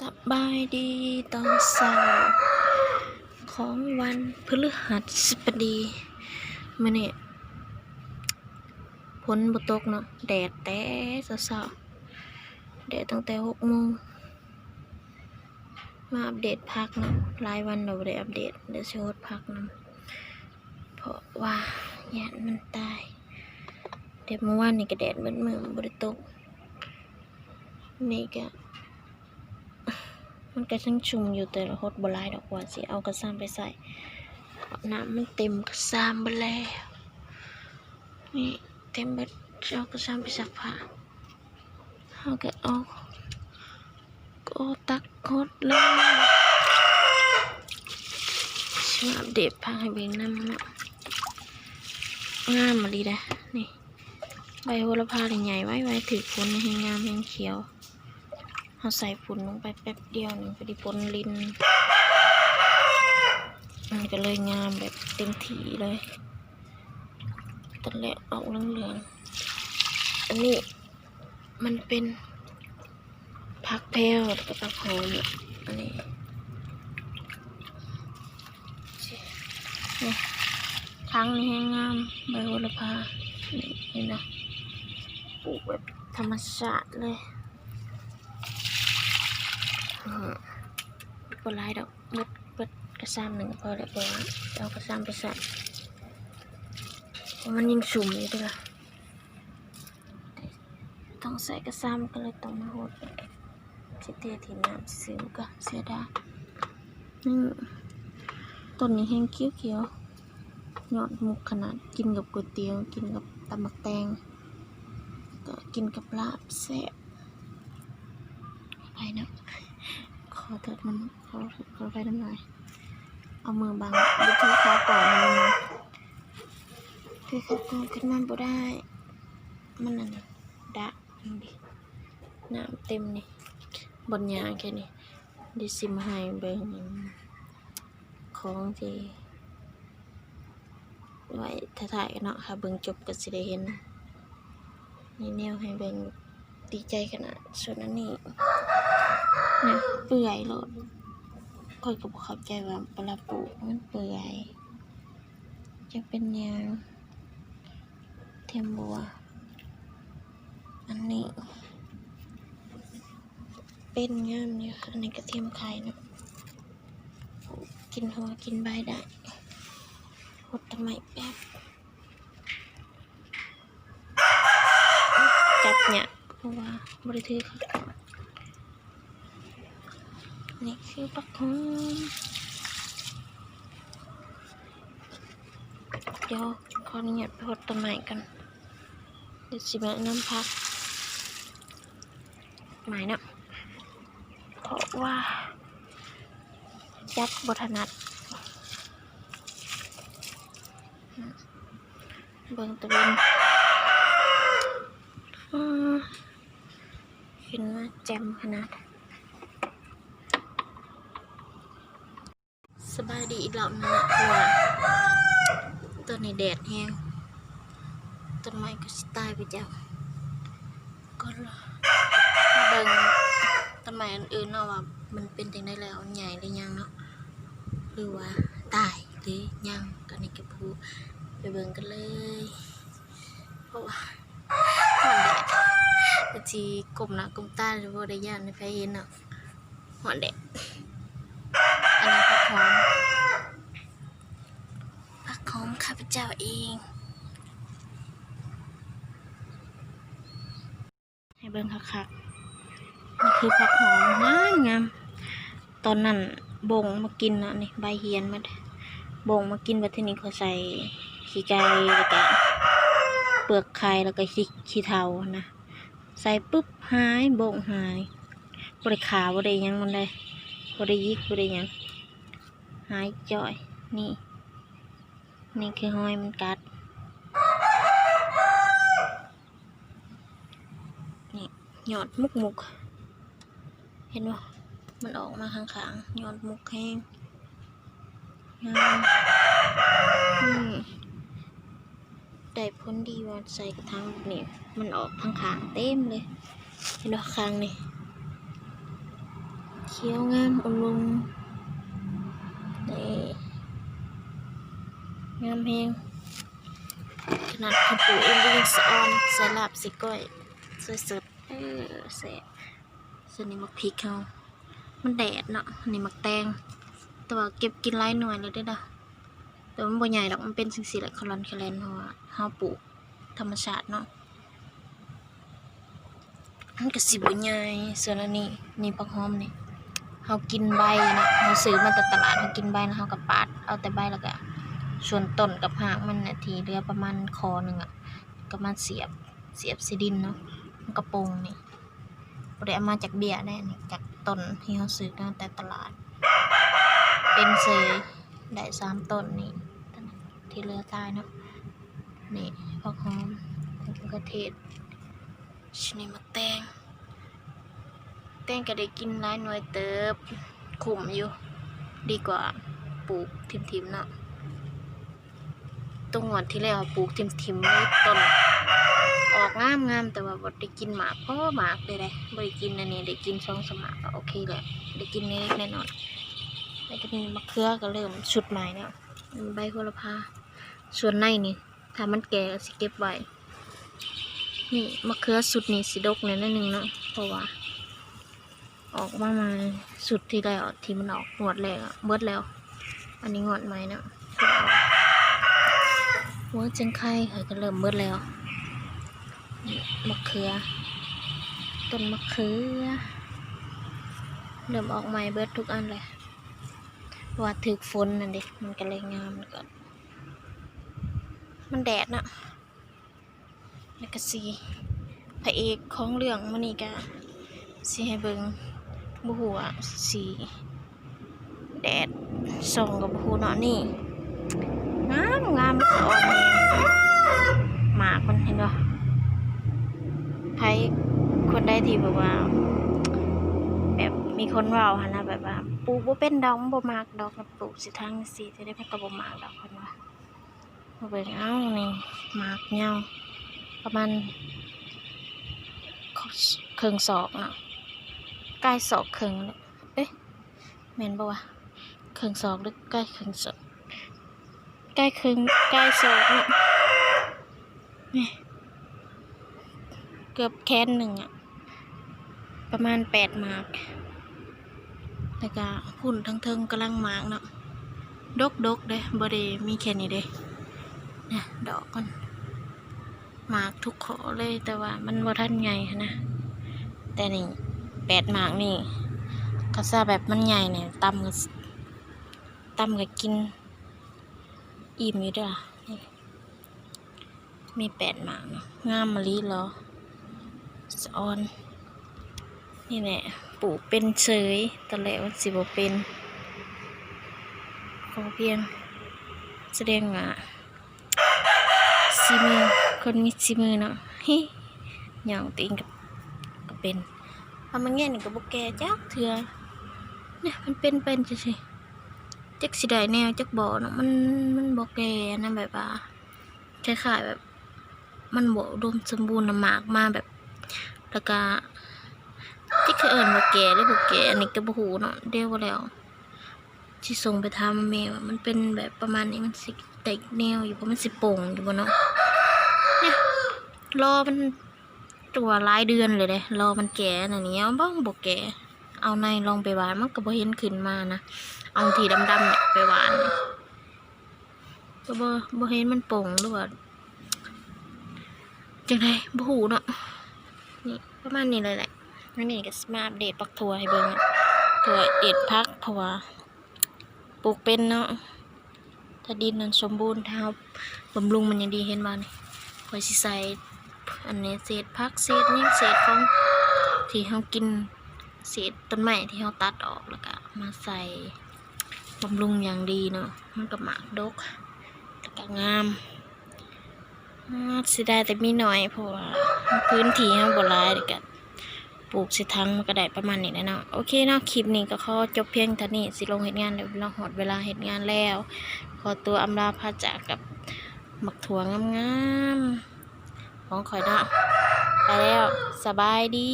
สบายดีตอนเช้าของวันพฤหัสบดีมื่อนี้ฝนบตกเนาะแดดแต่เช้าแดดตั้งแต่หกโมงมาอัปเดตพักเนาะหลายวันเราได้อัปเดตเดี๋ยวสิโฮดพักนํเพราะว่าญาติมันตายเดี๋ยวเมื่อวานนี่ก็แดดมืดมือบ่ได้ตกนี่ก็ มันก็ช่างชุ่มอยู่แต่ละหดบหลายดอกว่าสิเอากระซามไปใส่เพราะน้ำมันเต็มกระซามไปแล้วนี่เต็มไปเอากระซามไปซักผ้าเอาก็เอาก็ตักหดเลยชิมาอัปเดตผ้าให้เบงน้ำเนาะงามมาดีนะนี่ใบโหระพาใหญ่ๆไว้ไว้ถือฝนให้งามให้เขียว เอาใส่ฝุ่นลงไปแป๊บเดียวหนึ่งพอดีปนลินมันก็เลยงามแบบเต็มที่เลยตัดแหละออกเหลืองๆอันนี้มันเป็นผักแพรวกับผักหอมเนี่ยอันนี้นี่ครั้งนี้ให้งามใบโหระพานี่นะปลูกแบบธรรมชาติเลย อืมปลายดอกเบิดเบิดกระซามหนึ่งพอแล้วพอเอากระซามไปใส่เพราะมันยังสุ่มอยู่ด้วยล่ะต้องใส่กระซามก็เลยต้องมาโหดสิเตียทีน้ำซื้อก็เสียดายนี่ต้นนี้แห้งเขียวๆยอดมุกขนาดกินกับก๋วยเตี๋ยวกินกับตำบักแตงก็กินกับลาบแซ่บไปเนาะข อเถิดมันขอขอไปน้ำหน่อย เอามือบังดูที่ขาก่อนมือคือขาก่อนขึ้นมาบ่ได้ มันนั่นน่ะดะนี่ดิน้ำเต็มนี่บนยางแค่นี้ดิซิมให้เบิงของที่ไว้ถ่ายกันเนาะค่ะเบิ่งจบก็สิได้เห็นนี่แนวให้เบิ่งดีใจขนาดส่วนอันนี้ เนี่ยเปื่อยโลดค่อยก็บเขาใจว่าปลาปูมันเปื่อย จะเป็นแนวเทียมบัว อันนี้ เป็นงามเนี่ยอันนี้กระเทียมไข่เนะกินหัวกินใบได้หดทำไมแป๊บจับเนี่ยเพราะว่าบริถือเขา นี่คือปักหอมเดี๋ยวขออนุญาตไปหดต้นไม้กันเดี๋ยวสิมาน้ำพักไม้เนะเพราะว่าจับบทนัดเบิ่งตะเวนอืมขึ้นมาแจมขนาด สบายดีอีกรอบหนึงนะเพราะว่าตอนนี้แดดแห้งต้นไม้ก็สิตายไปจ้ะก็รอมาเบิ่งต้นไม้อันอื่นเนาะว่ามันเป็นจังไดแล้วใหญ่หรือยังเนาะหรือว่าตายหรือยังกันนี่ก็พูไปเบิ่งกันเลยเพราะว่ามันแดดบางทีกลมหน้ากลมตาหรือว่าได้ย่านในไฟเห็นเนาะหอนแดด อันนี้ผักหอมผักหอมข้า พเจ้าเองให้เบิ่งคักๆนี่คือผักหอมงามงามตอนนั้นบ่งมากินนะนี่ใบเฮียนมาบ่งมากินวัทีนี้เขาใส่ขี้ไก่แล้วก็เปลือกไข่แล้วก็ขี้ขี้เทานะใส่ปุ๊บหายบ่งหายบริขาวบริยังมันเลยบริยิกบริยังหายจ่อยนี่ นี่คือหอยมันกัด นี่หยอดมุกมุก เห็นว่ามันออกมาข้างๆหยอดมุกแห้งงามอืมได้ผลดีว่าใส่กระถางนี่มันออกข้างๆเต็มเลย เห็นว่าข้างนี่เขียวงามอลุงนี่ งามแฮงขนาดคุณปู่เองก็ยังสะออนใส่ลาบสิก้อยสวยสดเออแซ่บส่วนนี้มักพริกเขามันแดดเนาะอันนี้มักแตงแต่ว่าเก็บกินหลายหน่วยเลยเด้ด้อแต่มันบ่ใหญ่ดอกมันเป็นสิ่งสิแหละคลอนคลนเพราะว่าเฮาปลูกธรรมชาติเนาะมันก็สิบ่ใหญ่ส่วนอันนี้นี่ผักหอมนี่เฮากินใบนะเฮาซื้อมาจากตลาดเฮากินใบแล้วเฮาก็ปาดเอาแต่ใบแล้วก็ ส่วนต้นกับหางมันน่ะทีเหลือประมาณคอหนึ่งอะก็มาเสียบเสียบใส่ดินเนาะมันก็โปรงนี่บ่ได้เอามาจากเบียแน่นี่จากต้นที่เฮาซื้อมาแต่ตลาด เป็นเซยได้สามต้นนี่ที่เหลือตายเนาะนี่ผักหอมมะเขือเทศชนิดมะแตงแตงก็ได้กินหลายหน่วยเติบขุมอยู่ ดีกว่าปลูกทิมๆเนาะ ตรงงวดที่แล้วปลูกทิมๆเลยต้น ออกงามงามแต่ว่าบ่ได้กินหมากเพราะหมากเลยเลยบ่ได้กินอันนี้ได้กินสองสมากก็โอเคแหละได้กินเล็กๆน้อยๆแล้วก็มีมะเขือก็เริ่มชุดใหม่แล้วใบโหระพาส่วนในนี่ถ้ามันแก่ก็สิเก็บไว้นี่มะเขือสุดนี่สิดกหน่ยนิดนึงเนาะเพราะว่า ออกมามาสุดที่แล้วที่มันออกงวดแรกอะเบิดแล้ว อันนี้งวดใหมเนาะ หัวจังไข่เฮ้ยก็เริ่มเบิดแล้วมะเขือ ต้นมะเขือ เริ่มออกใหม่เบิดทุกอันเลยว่าถึกฝนนั่นดิมันก็เลยงามก็มันแดดนะแล้วก็สีพระเอกของเรื่องมันนี่ก็สีให้เบิงบุหัวสีแดดส่องกับบูเนาะนี่ามงามออกมาหมากมันเห็นบ่ใครคนได้ที่แบบว่า แบบมีคนเว้าหั่นนะแบบว่าปลูกบ่เป็นดอกมันบ่มากดอกนะปลูกสิทางสิจะได้มันก็บ่มากดอกเพิ่นว่าเบิ่งเอ้านี่หมากยาวประมาณครึ่งศอกเนาะใกล้ศอกครึ่งเลยเอ๊ะแม่นบ่วะครึ่งศอกหรือใกล้ครึ่งศอก ใกล้ครึ่งใกล้ศอกเนาะนี่เกือบแขนหนึ่งอะประมาณแปดหมากแล้วก็หุ่นทั้งเทิงกำลังหมากเนาะดกดกๆเด้บ่ได้มีแค่นี้เด้เนี่ยดอกมันหมากทุกขอเลยแต่ว่ามันบ่ทันใหญ่นนะแต่นี่แปดหมากนี่ก็ซาแบบมันใหญ่เนี่ยตำก็ตำก็กิน อิ่มอยู่เด้วยล่ะนี่มีแปดหมากเนาะงามมะลิเหรอสออน นี่แหละปลูกเป็นเฉยตอนแรกมันสิบ่เป็นขอเพียงแสดงว่าซีมือคนมีซีมือเนาะเฮ้ยอย่างติงกับก็เป็นทำมันแง่นี่กับบุกแกจักเถื่อเนี่ยมันเป็นเป็นจังซี่ จักสิได้แนวจักบ่เนาะมันมันบ่แก่นะแบบว่าคล้ายๆแบบ มันบ่อุดมสมบูรณ์นะหมากมาแบบแล้วก็ที่เคยเอิญว่าแก่หรือบ่แก่อันนี้ก็บ่ฮู้เนาะเดี๋ยวว่าแล้วสิส่งไปถามแม่ว่ามันเป็นแบบประมาณนี้มันสิได้แนวอยู่บ่มันสิโป่งอยู่บ่เนาะเนี่ยรอมันตัวหลายเดือนเลยเด้รอมันแก่อันนี้เอาบ่บ่แก่เอาในลองไปหวานมันก็บ่เห็นขึ้นมานะ เอาทีดำๆเนี่ยไปหวานก็บ่บ่เห็นมันโป่งหรือว่าจังไดบ่ฮู้เนาะนี่ประมาณนี้เลยแหละนั่นนี่ก็สมาอัปเดตปักถั่วให้เบิ่งถั่วเอ็ดพักเพราะว่าปลูกเป็นเนาะถ้าดินนั้นสมบูรณ์ถ้าบำรุงมันยังดีเห็นบ่นี่ข่อยสิใส่อันนี้เศษผักเศษนี่เศษของที่เรากินเศษต้นไม้ที่เราตัดออกแล้วก็มาใส่ บำรุงอย่างดีเนาะมันก็หมากดกแล้วก็งามอ่าสิได้แต่มีหน่อยเพราะว่าพื้นที่เราบ่หลายเด็กะปลูกสิทั้งมันก็ได้ประมาณนี้แหละเนาะโอเคเนาะคลิปนี้ก็ขอจบเพียงเท่านี้สิลงเหตุงานเดี๋ยวเราหอดเวลาเหตุงานแล้ว ขอตัวอำลาพาจากกับหมักถั่วงามๆของข่อยเนาะไปแล้วสบายดี